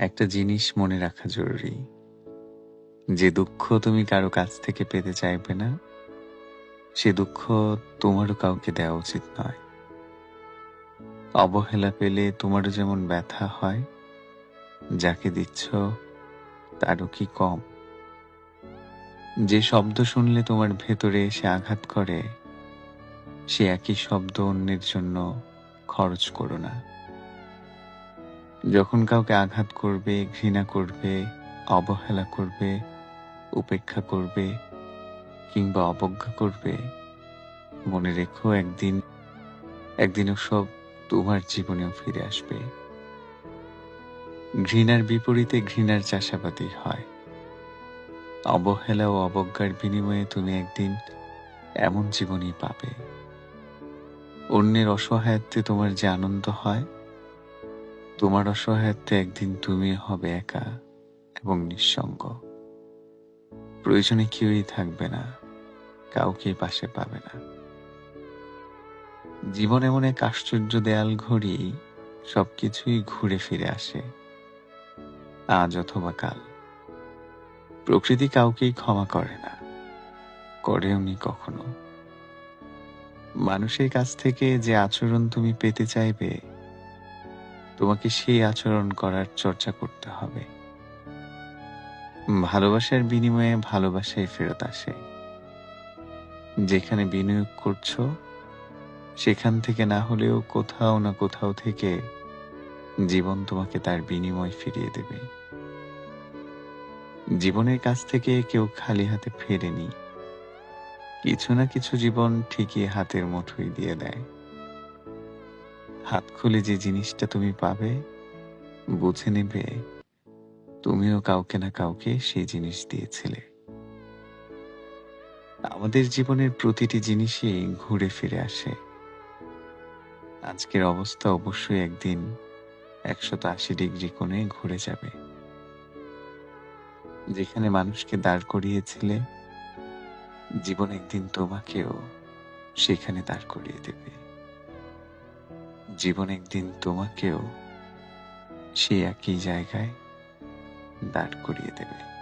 একটা জিনিস মনে রাখা জরুরি। যে দুঃখ তুমি কারও কাছ থেকে পেতে চাইবে না, সে দুঃখ তোমারও কাউকে দেওয়া উচিত নয়। অবহেলা পেলে তোমারও যেমন ব্যথা হয়, যাকে দিচ্ছ তারও কি কম? যে শব্দ শুনলে তোমার ভেতরে এসে আঘাত করে, সে একই শব্দ অন্যের জন্য খরচ করো না। যখন কাউকে আঘাত করবে, ঘৃণা করবে, অবহেলা করবে, উপেক্ষা করবে কিংবা অবজ্ঞা করবে, মনে রেখো একদিন, একদিনও সব তোমার জীবনেও ফিরে আসবে। ঘৃণার বিপরীতে ঘৃণার চাষাবাদী হয়। অবহেলা ও অবজ্ঞার বিনিময়ে তুমি একদিন এমন জীবনই পাবে। অন্যের অসহায়ত্বে তোমার যে আনন্দ হয় তোমার অসহায়ত্বে একদিন তুমি হবে একা এবং নিঃসঙ্গ। প্রয়োজনে কেউই থাকবে না, কাউকে পাশে পাবে না। জীবন এমন এক আশ্চর্য দেয়াল ঘড়ি, সবকিছুই ঘুরে ফিরে আসে, আজ অথবা কাল। প্রকৃতি কাউকেই ক্ষমা করে না করেওনি কখনো। মানুষের কাছ থেকে যে আচরণ তুমি পেতে চাইবে তোমাকে সেই আচরণ করার চর্চা করতে হবে। ভালোবাসার বিনিময়ে ভালোবাসায় ফেরত আসে। যেখানে বিনিয়োগ করছ, সেখান থেকে না হলেও কোথাও না কোথাও থেকে জীবন তোমাকে তার বিনিময় ফিরিয়ে দেবে। জীবনের কাছ থেকে কেউ খালি হাতে ফেরেনি। কিছু না কিছু জীবন ঠিকই হাতের মুঠোই দিয়ে দেয়। হাত খুলে যে জিনিসটা তুমি পাবে, বুঝে নেবে তুমিও কাউকে না কাউকে সেই জিনিস দিয়েছিলে। আমাদের জীবনের প্রতিটি জিনিসই ঘুরে ফিরে আসে। আজকের অবস্থা অবশ্যই একদিন একশত আশি ডিগ্রি কোণে ঘুরে যাবে। যেখানে মানুষকে দাঁড় করিয়েছিলে, জীবন একদিন তোমাকেও সেখানে দাঁড় করিয়ে দেবে। জীবন একদিন তোমাকেও সে একই জায়গায় দাঁড় করিয়ে দেবে।